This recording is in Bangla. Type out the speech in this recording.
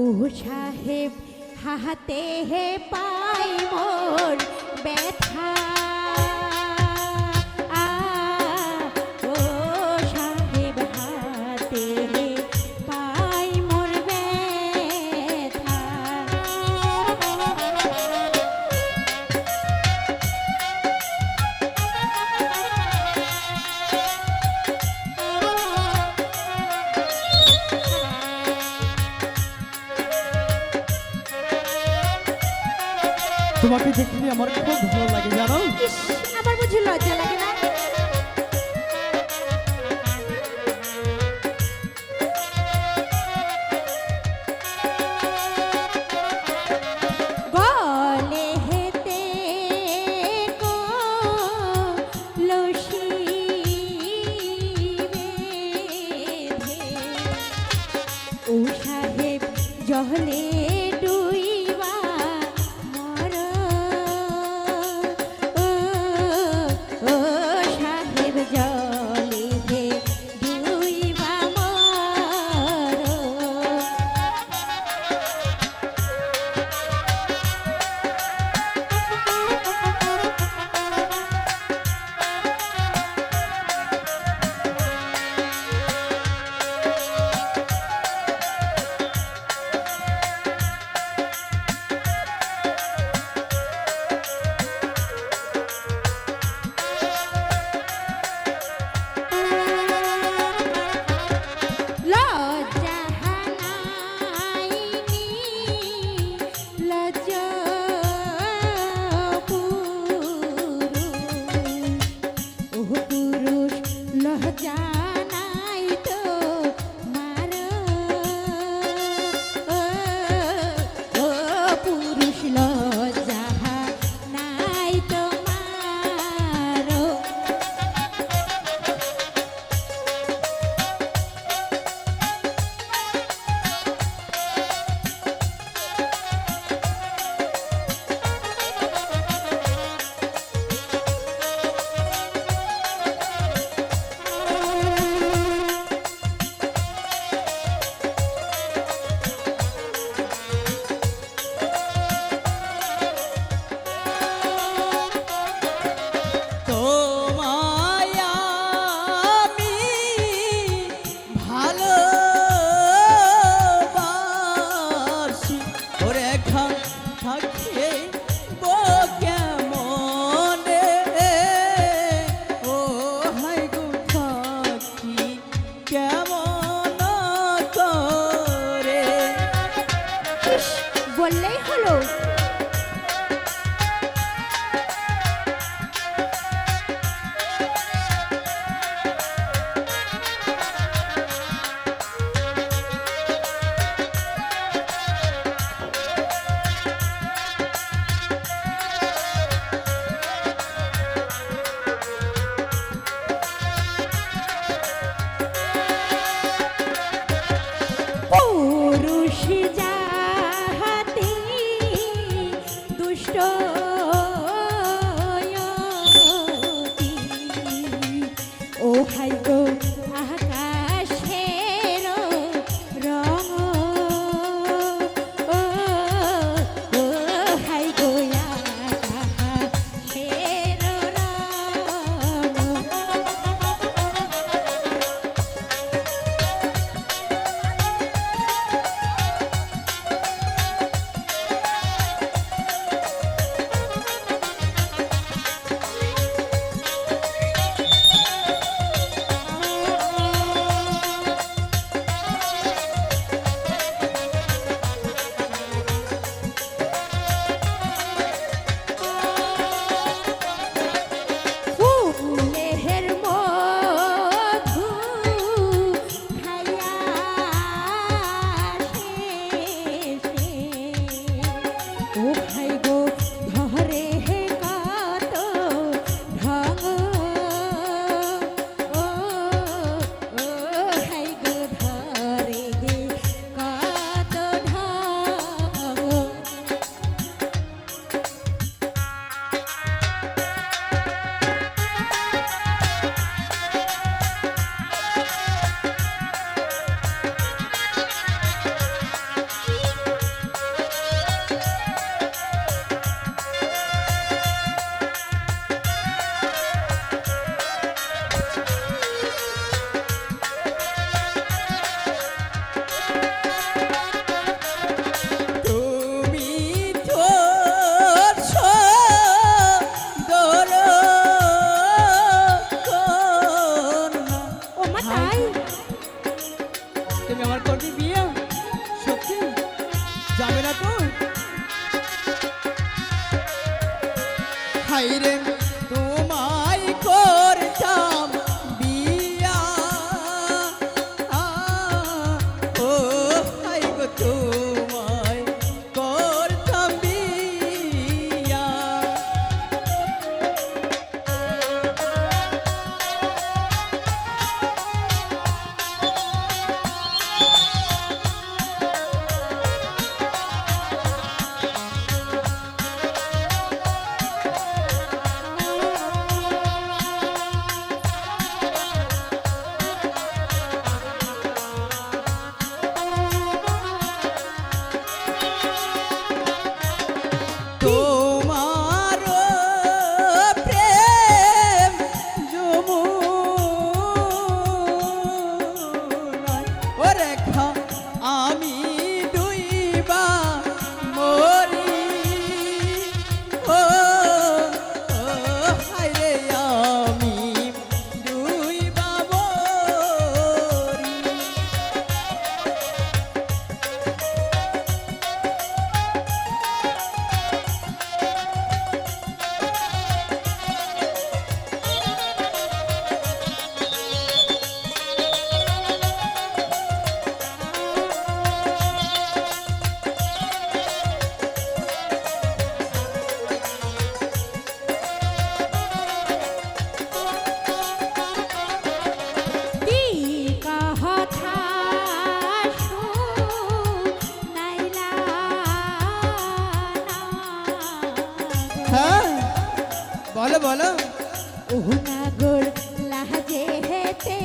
ও সাহেব হাতে হে পাই মোর ব্যথা। তোমাকে দেখতে আমার খুব ভালো লাগে জানো? আমার বুঝি লজ্জা লাগে না? Thank you. বলো বলো। ওহ হেতে